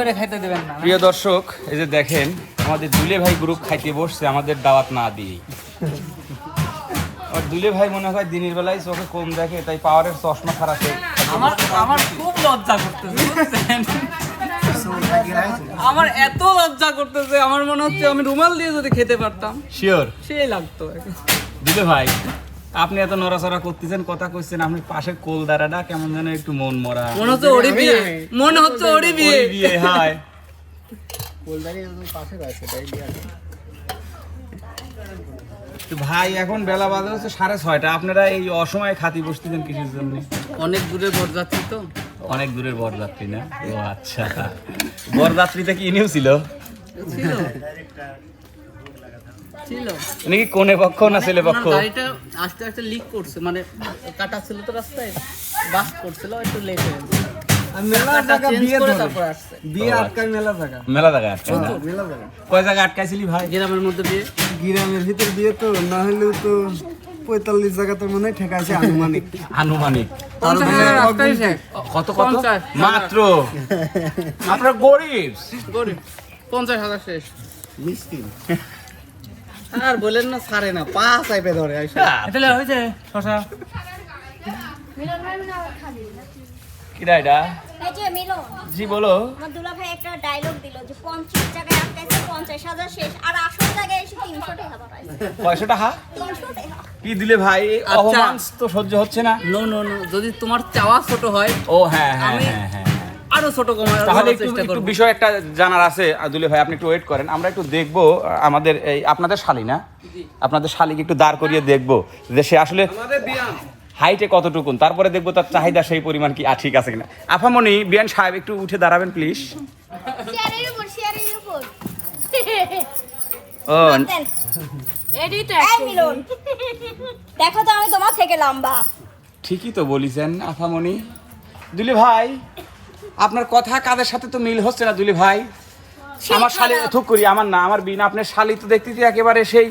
করে খাইতে দেবেন না? প্রিয় দর্শক এই যে দেখেন আমাদের দুলে ভাই গ্রুপ খাইতে বসছে আমাদের দাওয়াত না দিয়ে আর দুলে ভাই মনে হয় দিনের বেলায় চোখে কম দেখে তাই পাওয়ারের চশমা খারাপ আমার আমার খুব লজ্জা করতেছে আমার এত লজ্জা করতেছে আমার মনে হচ্ছে আমি রুমাল দিয়ে যদি খেতে পারতাম শিওর সেই লাগতো। দুলে ভাই আপনি এত নড়াচড়া করতেছেন কথা কইছেন আপনি পাশে কোল দাঁড়াটা কেমন যেন একটু মন মরা। মনে হচ্ছে ওরই বিয়ে। মনে হচ্ছে ওরই বিয়ে। বিয়ে হয়। তো ভাই এখন বেলা বাজে হচ্ছে সাড়ে ছয়টা। আপনারা এই অসময়ে খাতি বসতেছেন কিসের জন্য? অনেক দূরে বরযাত্রী তো। অনেক দূরের বরযাত্রী না? ও আচ্ছা। বরযাত্রীতে কি ইনিও ছিল। ছিল। উনি কি কোনে পক্ষ না ছেলে পক্ষ? গাড়িটা আস্তে আস্তে লিক করছে মানে কাটা ছিল তো রাস্তায় বাস করছিল একটু লেট হয়ে গেছে। মেলা কাটা জায়গা চেঞ্জ বিয়ে করে ধরে তারপর আসছে। বিয়ে আটকায় মেলা জায়গা। মেলা জায়গা আটকা মেলা জায়গা। কয় জায়গা আটকাইছিলি ভাই? গ্রামের মধ্যে গ্রামের ভিতর বিয়ে তো না হলেও তো পঁয়তাল্লিশ জায়গাতে মনে হয় ঠেকাইছে আনুমানিক। আনুমানিক। পঞ্চাশ হাজার রাস্তায় শেষ। কত কত? মাত্র? আপনার গরিব। গরিব। পঞ্চাশ হাজার শেষ। আর বলেন না ছাড়ে না পা চাইপে ধরে আইসা। এটা হয়েছে শশা। কিরা এটা? যে মিলন। জি বলো। আমার দুলা ভাই একটা ডায়লগ দিল যে পঞ্চাশ জায়গায় আটকাইছে পঞ্চাশ হাজার শেষ আর আসল জায়গায় এসে তিনশো টাকা বাড়াইছে। কয়শো টাকা? তিনশো টাকা। কি দিলে ভাই? আচ্ছা। অপমান তো সহ্য হচ্ছে না। নো নো নো যদি তোমার চাওয়া ছোট হয় ও হ্যাঁ হ্যাঁ হ্যাঁ হ্যাঁ। আরও ছোট কমার তাহলে একটু একটু বিষয় একটা জানার আছে আদুলে ভাই আপনি একটু ওয়েট করেন। আমরা একটু দেখব আমাদের এই আপনাদের শালি না? আপনাদের শালিকে একটু দাঁড় করিয়ে দেখব যে সে আসলে হাইটে কতটুকুন? তারপরে দেখব তার চাহিদা সেই পরিমাণ কি আ, ঠিক আছে কিনা। আফামনি বিয়ান সাহেব একটু উঠে দাঁড়াবেন প্লিজ ও মিলন দেখো তো আমি তোমার থেকে লম্বা। ঠিকই তো বলিছেন আফামনি। দুলি ভাই আপনার কথা কাদের সাথে তো মিল হচ্ছে না দুলি ভাই? আমার শালি থুক করি আমার না আমার বিনা। আপনার শালি তো দেখতে একেবারে সেই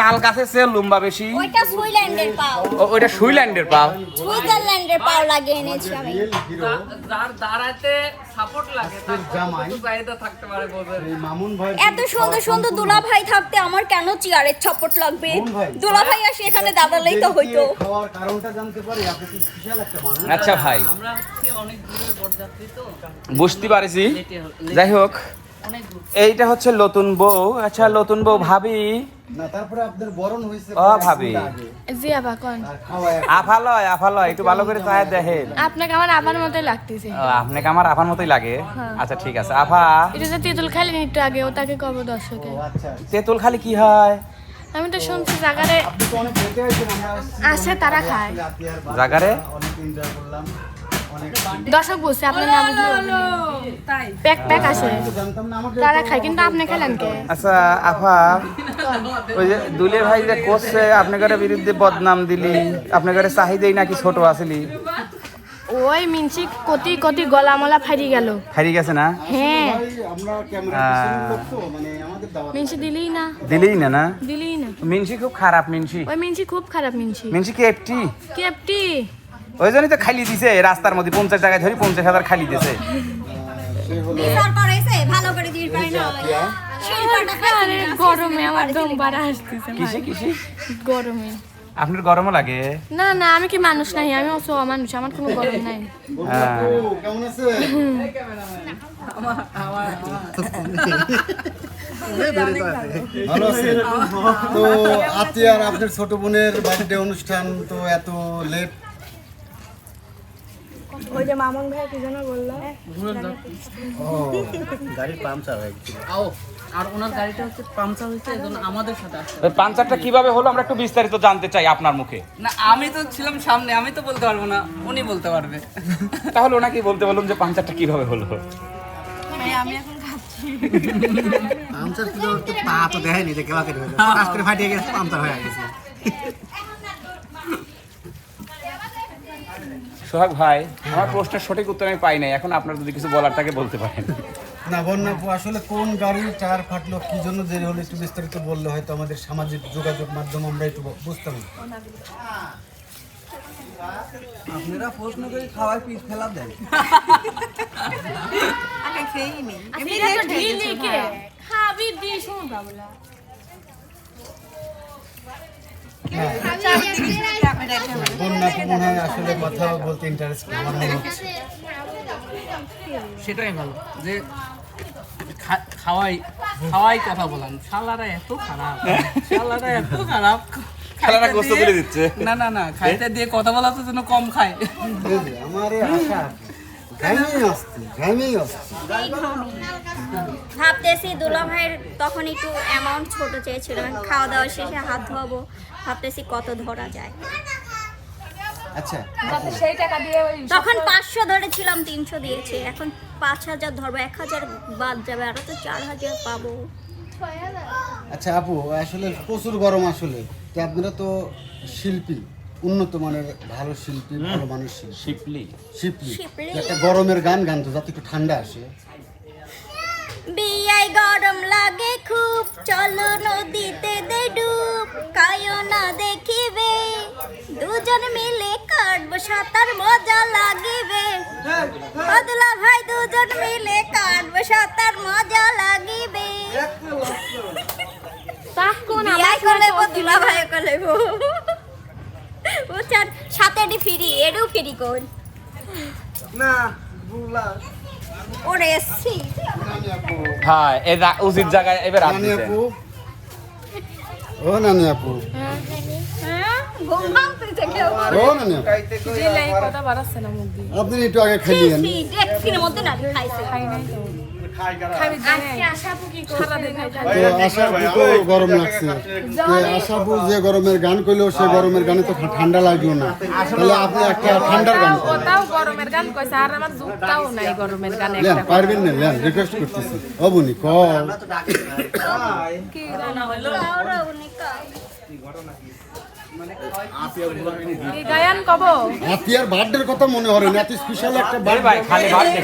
তাল চেয়ে লম্বা বেশি। ওইটা সুইল্যান্ডের পাও। ওইটা সুইল্যান্ডের পাও? সুইজারল্যান্ডের পাও লাগিয়ে এনেছি আমি। যার দাঁড়াতে সাপোর্ট লাগে তার চাহিদা থাকতে পারে বোঝেন মামুন ভাই এত সুন্দর সুন্দর দুলা ভাই থাকতে আমার কেন চেয়ারের ছপট লাগবে? দুলা ভাই আসে এখানে দাঁড়ালেই তো হইতো। খাওয়ার কারণটা জানতে পারি আপনি কি বিশাল একটা মানুষ? আচ্ছা ভাই। আমরা হচ্ছে অনেক দূরের বরযাত্রী তো বুঝতে পারছি। যাই হোক এইটা হচ্ছে নতুন বউ। আচ্ছা নতুন বউ ভাবি। না তারপরে আপনার বরণ হয়েছে ও ভাবি। জি আবা কোন? আফালয় আফালয় একটু ভালো করে দেখেন। আপনাকে আমার আবার মতোই লাগতেছে। ও, আপনাকে আমার আফার মতোই লাগে। আচ্ছা ঠিক আছে। আফা। এটা যে তেঁতুল খাইলেন একটু আগে ও তাকে কব দর্শকে। আচ্ছা তেঁতুল খালি কি হয়? আমি তো শুনছি জায়গারে আপনি তো অনেক দেখে আছেন আমরা আসে তারা খায়। জাগারে? অনেক এনজয় করলাম। দর্শক বলছে আপনার নাম প্যাক প্যাক আসে আমাকে তারা খায় কিন্তু আপনি খেলেন কে? আচ্ছা আফা ওই যে দুলে ভাই যে করছে আপনাদের বিরুদ্ধে বদনাম দিলি আপনাদের চাহিদাই নাকি ছোট আসলি? ওই মিনসি কতি কতি গলা মলা ফাড়ি গেল। হারিয়ে গেছে না? হ্যাঁ। মানে মিনসি দিলেই না। দিলেই না না? দিলেই না। মিনসি খুব খারাপ মিনসি ওই মিনসি খুব খারাপ মিনসি মিনসি কি একটি কেপটি ওই জন্যই তো খালি দিছে রাস্তার মধ্যে পঞ্চাশ টাকা ধরি পঞ্চাশ হাজার খালি দিছে। গরমে আমার দম বাড়া আসতেছে গরমে। আপনার গরমও লাগে? না না আমি কি মানুষ নাই আমি অসো মানুষ আমার কোনো গরম নাই। হ্যাঁ। কেমন আছে? তো আতিয়ার আপনার ছোট বোনের বার্থডে অনুষ্ঠান তো এত লেট ওই যে মামন ভাই কি যেন বলল আও আর ওনার গাড়িটা হচ্ছে পাংচার হয়েছে এজন্য আমাদের সাথে আসছে ওই পাঞ্চারটা কীভাবে হলো আমরা একটু বিস্তারিত জানতে চাই আপনার মুখে। না আমি তো ছিলাম সামনে আমি তো বলতে পারব না উনি বলতে পারবে। তাহলে ওনাকে বলতে বলুন যে পাঞ্চারটা কীভাবে হলো। পামচার তো পা তো দেখায়নি যে কেটে করে ফাটিয়ে গেছে পামচার হয়ে গেছে। সোহাগ ভাই আমার প্রশ্নের সঠিক উত্তর আমি পাই নাই। এখন আপনার যদি কিছু বলার থাকে বলতে পারেন। না বন্যা আপু, আসলে কোন গাড়ির টায়ার ফাটলো কি জন্য দেরি হলো একটু বিস্তারিত বললে হয়তো আমাদের সামাজিক যোগাযোগ মাধ্যম আমরা একটু বুঝতাম। আপনারা প্রশ্ন করে খাওয়ার পিস ফেলা দেন। তো রেট হয়ে ঢিলি গেছে, কে? হ্যাঁ। খাবি দি শুন বাবলা। ক্যামেরা এটা হয়ে বন্যা তো মনে হয় আসলে কথা বলতে ইন্টারেস্ট আমার মনে হচ্ছে সেটাই ভালো যে খা- খাওয়াই খাওয়াই কথা বলান শালারা এত খারাপ শালারা এত খারাপ। দিচ্ছে। না না না খাইতে দিয়ে কথা বলা তো যেন কম খায়। আমার আশা ভাবতেছি দুলা ভাইয়ের তখন একটু অ্যামাউন্ট ছোট চেয়েছিল। খাওয়া দাওয়া শেষে হাত ধোয়াবো। ভাবতেছি কত ধরা যায়। আচ্ছা সেই টাকা দিয়ে তখন পাঁচশো ধরেছিলাম তিনশো দিয়েছে। এখন পাঁচ হাজার ধরবো এক হাজার বাদ যাবে আরও তো চার হাজার পাবো। আচ্ছা আপু আসলে প্রচুর গরম আসলে। আপনারা তো শিল্পী। উন্নত মানের ভালো শিল্পী ভালো মানুষ শিল্পী। শিপলি। শিপলি। একটা গরমের গান গান তো যাতে একটু ঠান্ডা আসে। বিয়াই গরম লাগে খুব চলো নদীতে দে ডুব কায়ো না দেখিবে। দুজন মিলে কাটবো সাঁতার মজা লাগিবে। বদলা ভাই দুজন মিলে কাটবো সাঁতার মজা লাগিবে। তাহ কোন বিয়াই করলে বদলা ভাই করলে বুঝছেন সাথে এডি ফ্রি এডু ফ্রি কোন? না ওরে সি হ্যাঁ উচিত জায়গায় এবার দিছে। আপু। ও নানি আপু। হ্যাঁ আপনি একটু আগে খাইলেন। মধ্যে না খাইছে। খাই নাই গরম লাগছে। আশাপু যে গরমের গান করল সে গরমের গানে তো ঠান্ডা লাগল না। তাহলে আপনি একটা ঠান্ডার গান গরমের গান কইছে আর আমার জুতাও নাই গরমের গান একটা। পারবেন না লেন রিকোয়েস্ট করতেছি। অবনি কল কি গান উনি কব? হাতিয়ার বার্থডের কথা মনে হরে না এত স্পেশাল একটা ভাই খালি বার্থডে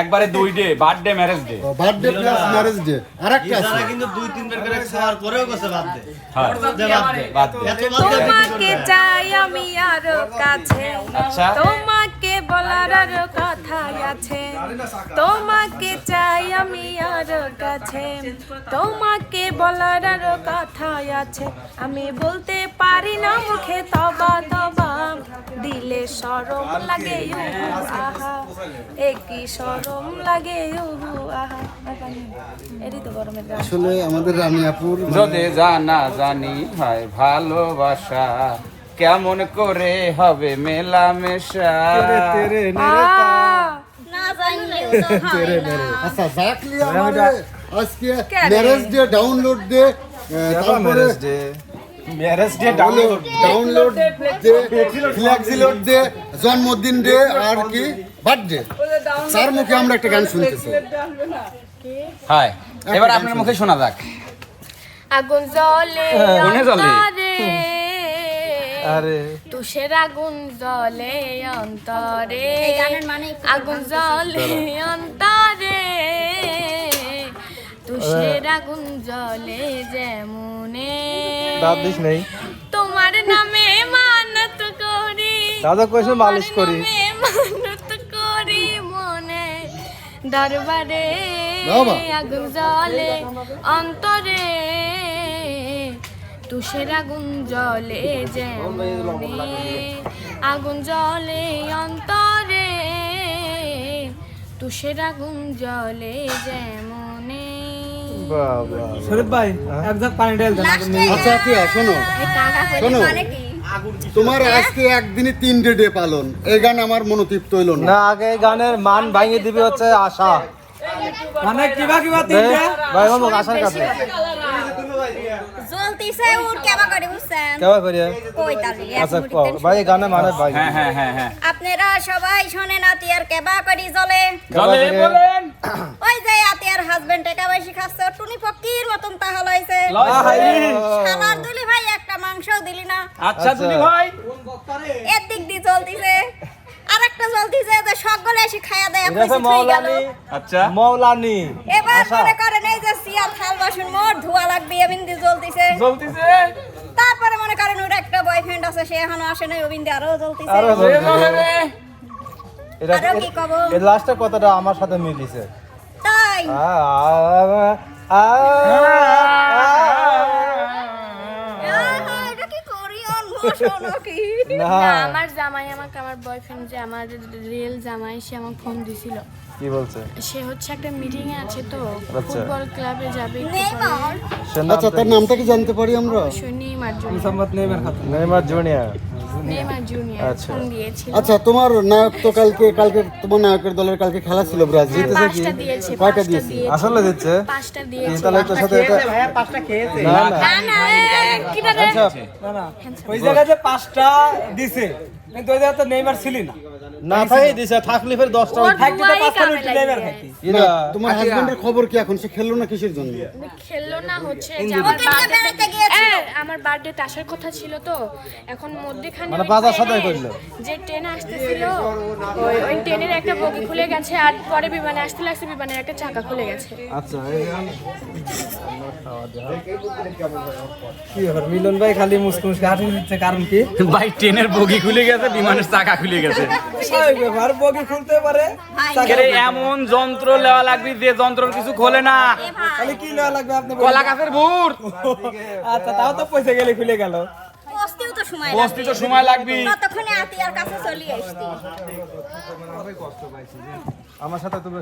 একবারে দুই day birthday marriage day birthday plus marriage day আর একটা আছে। কিন্তু দুই তিনবার করে খাওয়ার পরেও গেছে দে হ্যাঁ। বাদ দে এত দে তোমাকে চাই আমি আর কাছে। আচ্ছা। তোমাকে বলার আরও কথাই আছে। তোমাকে চাই আমি আরও কাছে। তোমাকে বলার আরও কথাই আছে। আমি বলতে পারি না মুখে তবা তবা। দিলে সরম লাগে উহু আহা একই সরম লাগে উহু আহা। এরই তো গরমের আসলে আমাদের মানে যদি জানা জানি হয় ভালোবাসা কেমন করে হবে মেলামেশা? আচ্ছা আজকে ম্যারেজ ডে ডাউনলোড দে তারপরে ম্যারেজ ডে ডাউনলোড দে ফ্লেক্সি লোড দে জন্মদিন ডে আর কি? বার্থডে চার মুখে আমরা একটা গান শুনতেছি। হয় এবার আপনার মুখে শোনা যাক। আগুন জ্বলে কোনে অন্তরে। আরে। তুষের আগুন জ্বলে অন্তরে। মানে আগুন জ্বলে অন্তরে। তুষের আগুন জ্বলে যেমনে। দাঁত দিস নেই। তোমার নামে মানত করি দাদা কইছে মালিশ করি। মানত করি মনে। দরবারে আগুন জ্বলে অন্তরে তুষের আগুন জ্বলে যেমনে। আগুন জ্বলে অন্তরে তুষের আগুন জ্বলে যেমনে। শরীফ ভাই এক জাগ পানি ঢেল দেন আচ্ছা আচ্ছা শোনো শোনো। কি তোমার আজকে একদিনে তিনটে ডে পালন। এই গান আমার মনোতীপ হইল না। আগে এই গানের মান ভাঙিয়ে দিবে হচ্ছে আশা। মানে কিবা কিবা তিনটা? ভাই মামুক আশার কাছে। জ্বলতিছে উড় কেবা করে বুঝছেন? কেবা করিয়ে কই তালি আচ্ছা ভাই গানে মানে ভাই। হ্যাঁ হ্যাঁ হ্যাঁ হ্যাঁ। আপনারা সবাই শোনেন আতিয়ার কেবা করি বলেন। ওই যে আতিয়ার হাজবেন্ড টাকা বেশি খাচ্ছে টুনি মতন তাহলে হয়েছে শালার দুলি ভাই একটা মাংসও দিলি না। আচ্ছা তুমি ভাই। এর দিক দিয়ে চলতিছে আর একটা চলতিছে যে সকলে এসে খায়া দেয় আপনি মৌলানি। আচ্ছা। মৌলানি। এবার। মনে করেন থাল বাসন মোট ধোয়া লাগবে তারপরে মনে করেন ওর একটা বয়ফ্রেন্ড আছে সে এখনও আসে নাই অবিন্দে আরও। এটা কি কব? এই লাস্টের কথাটা আমার সাথে মিলিছে। তাই? আ, আ, আ, কোরিয়ান ভাষা না। না, আমার জামাই আমাকে আমার বয়ফ্রেন্ড যে আমার রিয়েল জামাই সে আমাকে ফোন দিছিল। কি বলছে? সে হচ্ছে একটা মিটিং এ আছে তো আচ্ছা। ফুটবল ক্লাবে যাবে আচ্ছা তার নামটা কি জানতে পারি আমরা? শুনি জুনিয়র। Neymar junior. আচ্ছা। আচ্ছা তোমার নায়ক তো কালকে কালকে তোমার নায়কের দলের কালকে খেলা ছিল ব্রাজিল। জিতেছে পাঁচটা কয়টা দিয়েছে? আসলে দিচ্ছে পাঁচটা দিয়েছে। তাহলে তোর সাথে এটা ভাইয়া পাঁচটা খেয়েছে। না না। না না আচ্ছা। না না। ওই জায়গাতে পাঁচটা দিছে কিন্তু ওই জায়গাতে নেইমার ছিলি না। না দিছে থাকলি ফের থাকতে তো পাঁচটা ইরা। তোমার হাজবেন্ডের খবর কি এখন? সে খেললো না কিসের জন্য? খেললো না হচ্ছে যে আমার নিয়ে গিয়েছিল। আমার বার্থডেতে আসার কথা ছিল তো। এখন মধ্যেখানে মানে বাজার সদাই করল। যে ট্রেন আসতেছিল ওই ওই ট্রেনের একটা বগি খুলে গেছে আর পরে বিমানে আসতে লাগছে বিমানের একটা চাকা খুলে গেছে। আচ্ছা কি মিলন ভাই খালি মুসকে মুসকে হাঁটি দিচ্ছে কারণ কি? ভাই ট্রেনের বগি খুলে গেছে বিমানের চাকা খুলে গেছে। খুলতে পারে? এমন যন্ত্র লেওয়া লাগবে যে যন্ত্র কিছু খোলে না। তাহলে কি লেওয়া লাগবে আপনি? কলা গাছের ভূত আচ্ছা তাও তো পয়সা গেলে খুলে গেল। বসতেও তো সময় বসতে তো সময় লাগবে। ততক্ষণে আতিয়ার কাছে চলে আসতি। আমার সাথে তুমি